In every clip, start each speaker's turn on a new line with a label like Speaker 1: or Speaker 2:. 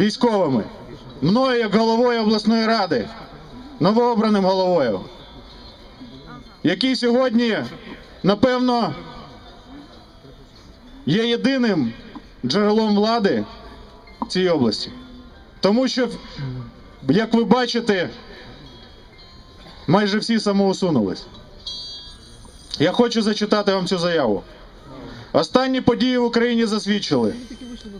Speaker 1: військовими, мною як головою обласної ради, новообраним головою, який сьогодні, напевно, є єдиним джерелом влади в цій області. Тому що, як ви бачите, майже всі самоусунулись. Я хочу зачитати вам цю заяву. Останні події в Україні засвідчили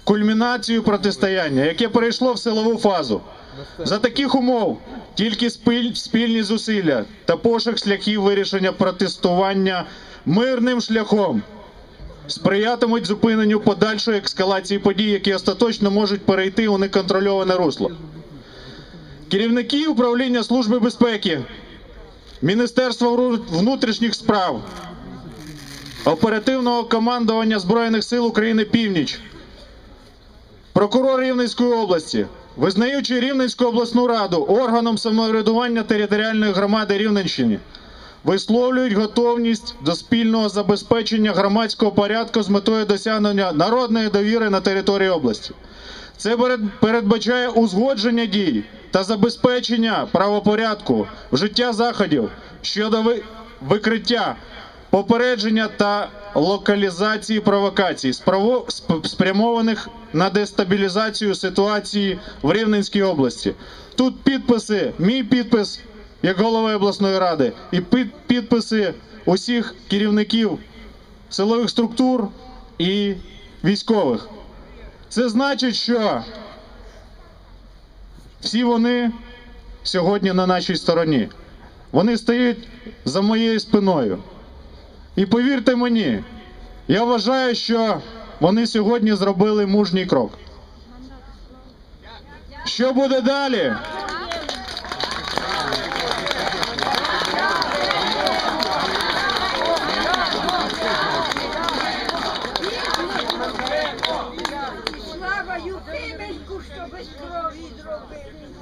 Speaker 1: кульмінацію протистояння, яке перейшло в силову фазу. За таких умов тільки спільні зусилля та пошук шляхів вирішення протестування мирним шляхом сприятимуть зупиненню подальшої ескалації подій, які остаточно можуть перейти у неконтрольоване русло. Керівники управління Служби безпеки, Міністерства внутрішніх справ, оперативного командування Збройних сил України Північ, прокурор Рівненської області, визнаючи Рівненську обласну раду органом самоврядування територіальної громади Рівненщини, висловлюють готовність до спільного забезпечення громадського порядку з метою досягнення народної довіри на території області. Це передбачає узгодження дій та забезпечення правопорядку, вжиття заходів щодо викриття, попередження та локалізації провокацій, спрямованих на дестабілізацію ситуації в Рівненській області. Тут підписи, мій підпис як голови обласної ради, і підписи усіх керівників силових структур і військових. Це значить, що всі вони сьогодні на нашій стороні. Вони стоять за моєю спиною. І повірте мені, я вважаю, що вони сьогодні зробили мужній крок. Що буде далі?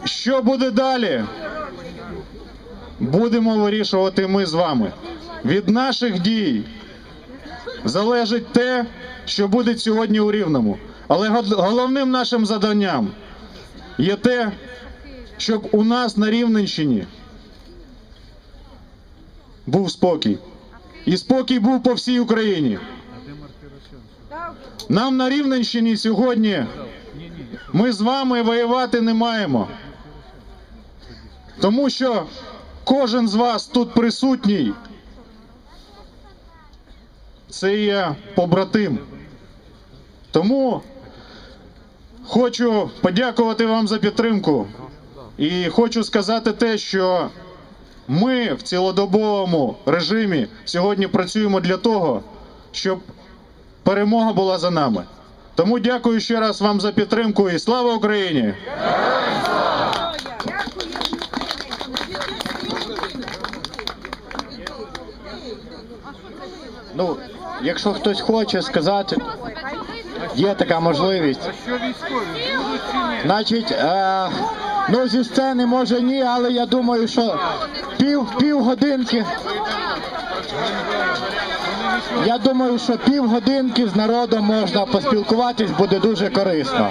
Speaker 2: Що
Speaker 1: буде далі? Будемо вирішувати ми з вами. Від наших дій залежить те, що буде сьогодні у Рівному. Але головним нашим завданням є те, щоб у нас на Рівненщині був спокій. І спокій був по всій Україні. Нам на Рівненщині сьогодні ми з вами воювати не маємо. Тому що кожен з вас тут присутній. Це є побратим. Тому хочу подякувати вам за підтримку. І хочу сказати те, що ми в цілодобовому режимі сьогодні працюємо для того, щоб перемога була за нами. Тому дякую ще раз вам за підтримку і слава Україні!
Speaker 3: Ну, якщо хтось хоче сказати, є така можливість.
Speaker 4: Що військові будуть чи ні?
Speaker 3: Значить, е, ну зі сцени може ні, але я думаю, що пів, пів годинки. Я думаю, що пів годинки з народом можна поспілкуватись буде дуже корисно.